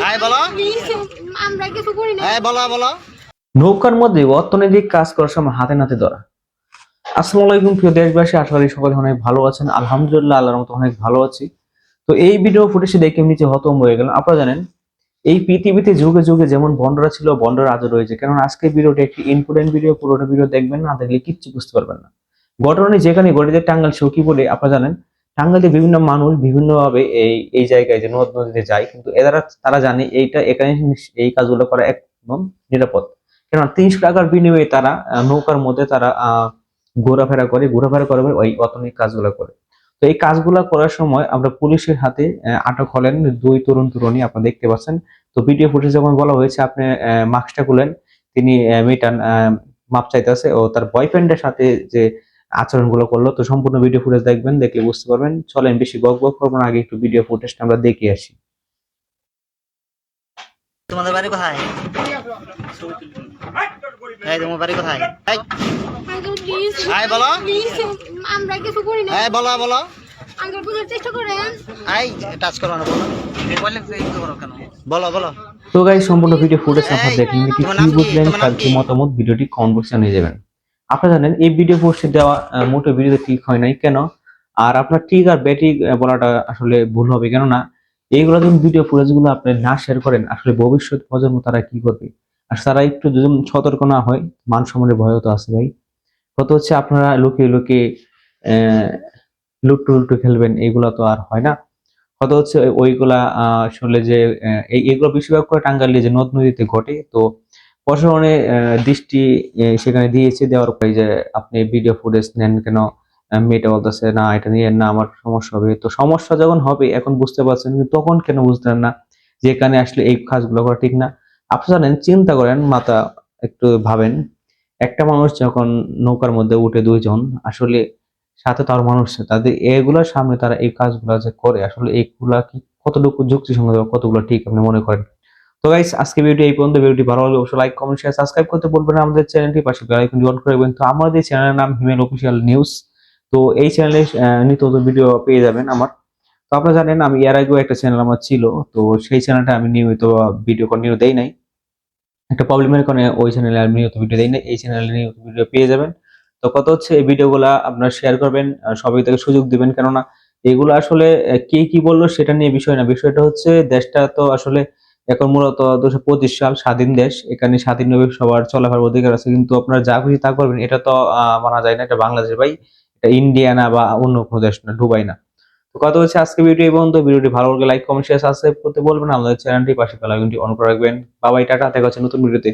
হ্যাঁ, বলো। আমরা কিছু করি না। হ্যাঁ বলো বলো। নৌকার মধ্যে অর্থনৈতিক কাজ করার সময় হাতে নাতে ধরা। আসসালামু আলাইকুম প্রিয় দেশবাসী। আশা করি সকলে অনেক ভালো আছেন। আলহামদুলিল্লাহ আল্লাহর মতো অনেক ভালো আছি। তো এই ভিডিও ফুটেজে দেখে নিচে হতম হয়ে গেলাম। আপনারা জানেন এই পৃথিবীতে যুগে যুগে যেমন বন্ডরা ছিল বন্ডরা আজও রয়েছে। কারণ আজকে ভিডিওটা একটি ইম্পর্টেন্ট ভিডিও পুরোটা ভিডিও দেখবেন না দেখলে কিচ্ছু বুঝতে পারবেন না। ঘটনা যেখানে ঘটেছে টাঙ্গাল সখী বলে আপনারা জানেন টাঙ্গাইলে বিভিন্ন মানুষ বিভিন্নভাবে এই এই জায়গায় যে নদ নদীতে যায় কিন্তু এরা তারা জানে এইটা এখানে এই কাজগুলো করা একদম নিরাপদ। কেননা তিরিশ টাকার বিনিময়ে তারা নৌকার মধ্যে তারা ঘোরাফেরা করে ঘোরাফেরা করে ওই অতনিক কাজগুলো করে। তো এই কাজগুলো করার সময় আমরা পুলিশের হাতে আটক হলেন দুই তরুণ তরুণী আপনারা দেখতে পাচ্ছেন। তো ভিডিও ফুটেজ যখন বলা হয়েছে আপনি মাস্কটা খুলেন তিনি আহ, মাপ চাইতেছে ও তার বয়ফ্রেন্ডের সাথে যে আচরণগুলো করল। তো সম্পূর্ণ ভিডিও ফুটেজ দেখবেন দেখলে বুঝতে পারবেন। চলেন বেশি বক বক করব না আগে একটু ভিডিও ফুটেজটা আমরা দেখে আসি। তোমাদের বাড়ি কোথায়? এই তোমার বাড়ি কোথায়? এই, আঙ্কেল প্লিজ বলো। আমরা কিছু করি না। বলো বলো। আঙ্কেল বুঝার চেষ্টা করেন। এই টাচ করো না বলো। বললেন যে এই করো কেন? বলো বলো। তো গাই সম্পূর্ণ ভিডিও ফুটেজ আপনারা দেখলেন কি কি? বুঝলেন তার কি? মতামত ভিডিওটি কমেন্ট বক্সে জানিয়ে যাবেন আপনারা জানেন এই ভিডিও পোস্টে দেওয়া মোটো ভিডিওতে ঠিক হয় নাই। কেন? আর আপনার ঠিক আর ব্যাটিক বলাটা আসলে ভুল হবে। কেননা এইগুলো যখন ভিডিও ফুটেজগুলো আপনি না শেয়ার করেন আসলে ভবিষ্যৎ প্রজন্ম তারা কি করবে? আর তারা একটু যদি সতর্ক না হয় মান সম্মানের ভয়ও তো আছে ভাই। কত হচ্ছে আপনারা লুকিয়ে আহ লুট্টু লুট্টু খেলবেন এইগুলো তো আর হয় না। কত হচ্ছে ওইগুলা আসলে যে আহ, এই এগুলো বেশিরভাগ করে টাঙ্গাইলে যে নদ নদীতে ঘটে তো প্রশাসনে আহ, দৃষ্টি সেখানে দিয়েছে দেওয়ার পরে যে আপনি ভিডিও ফুটেজ নেন কেন মেয়েটা বলতেছে না এটা নিয়ে না আমার সমস্যা হবে। তো সমস্যা যখন হবে এখন বুঝতে পারছেন তখন কেন বুঝলেন না যে এখানে আসলে এই কাজগুলো করা ঠিক না? আপনি জানেন চিন্তা করেন মাথা একটু ভাবেন একটা মানুষ যখন নৌকার মধ্যে উঠে দুইজন আসলে সাথে তার মানুষ তাদের এগুলোর সামনে তারা এই কাজগুলো যে করে আসলে এইগুলা কি কতটুকু যুক্তিসঙ্গত কতগুলো ঠিক আপনি মনে করেন? তো গাইস আজকে ভিডিও এই পর্যন্ত। ভিডিওটি ভালো লাগলে অবশ্যই লাইক কমেন্ট শেয়ার সাবস্ক্রাইব করতে বলবেন আমাদের চ্যানেলটি পাশে বেল আইকনটি অন করে তো আমাদের চ্যানেলের নাম হিমেল অফিসিয়াল নিউজ তো এই চ্যানেলে নিত্য ভিডিও পেয়ে যাবেন আমার। তো আপনারা জানেন, আমি এর আগেও একটা চ্যানেল আমার ছিল। তো সেই চ্যানেলটা আমি নিয়মিত ভিডিও কন্টিনিউ দেই নাই। একটা প্রবলেমের কারণে ওই চ্যানেলে আমি নিয়মিত ভিডিও দেই নাই। এই চ্যানেলে নিয়মিত ভিডিও পেয়ে যাবেন। তো কত হচ্ছে, এই ভিডিওগুলা আপনারা শেয়ার করবেন সবাই থেকে সুযোগ দিবেন। কেননা, এগুলো আসলে কে কি বলল সেটা নিয়ে বিষয় না। বিষয়টা হচ্ছে, দেশটা তো আসলে এখন মূলত দুশো পঁচিশ সাল স্বাধীন দেশ, এখানে স্বাধীনভাবে সবার চলাফার অধিকার আছে, কিন্তু আপনারা যা খুশি তা করবেন, এটা তো মানা যায় না, এটা বাংলাদেশ ভাই, এটা ইন্ডিয়া না বা অন্য কোনো দেশ না, দুবাই না। তো কথা হচ্ছে আজকে ভিডিও এই পর্যন্ত, ভিডিওটি ভালো লাগলে লাইক কমেন্ট শেয়ার সাবস্ক্রাইব করতে বলবেন আমাদের চ্যানেলটি পাশে ফেলা অন করে রাখবেন। বাবাই টাটা, দেখা হচ্ছে নতুন ভিডিওতে।